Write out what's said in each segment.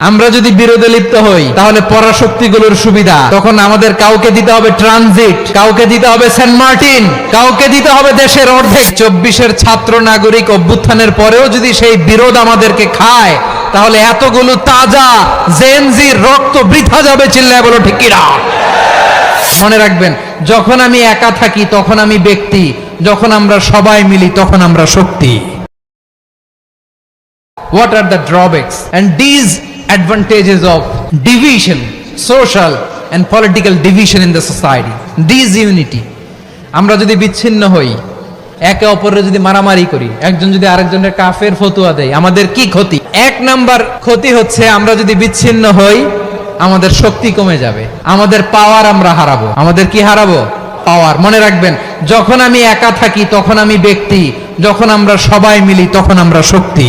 আমরা যদি বিরোধে লিপ্ত হই, তাহলে পরাশক্তিগুলোর সুবিধা। তখন আমাদের কাউকে দিতে হবে ট্রানজিট, কাউকে দিতে হবে সেন্ট মার্টিন, কাউকে দিতে হবে দেশের অর্ধেক। চব্বিশের ছাত্র নাগরিক অভ্যুত্থানের পরেও যদি সেই বিরোধ আমাদেরকে খায়, তাহলে এতগুলো তাজা জেনজির রক্ত বৃথা যাবে চিল্লায় বলো, ঠিক মনে রাখবেন, যখন আমি একা থাকি, তখন আমি ব্যক্তি। যখন আমরা সবাই মিলি, তখন আমরা শক্তি। What are the drawbacks? And these advantages of division, social and political division in the society. These unity আমরা যদি বিচ্ছিন্ন হই, একে অপরের যদি মারামারি করি, একজন যদি আরেকজনের কাফের ফতুয়া দেয়, আমাদের কি ক্ষতি? এক নাম্বার ক্ষতি হচ্ছে আমরা যদি বিচ্ছিন্ন হই, আমাদের শক্তি কমে যাবে, আমাদের পাওয়ার আমরা হারাবো। আমাদের কি হারাবো? পাওয়ার মনে রাখবেন, যখন আমি একা থাকি, তখন আমি ব্যক্তি, যখন আমরা সবাই মিলি, তখন আমরা শক্তি।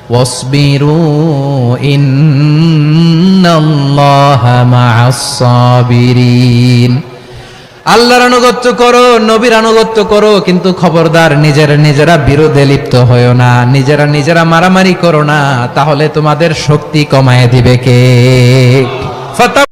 واصبروا إن الله مع الصابرين আল্লাহর আনুগত্য করো নবীর আনুগত্য করো কিন্তু খবরদার নিজেরা নিজেরা বিরোধে লিপ্ত হয়েও না নিজেরা নিজেরা মারামারি করো না তাহলে তোমাদের শক্তি কমায় দিবে কে ফাতা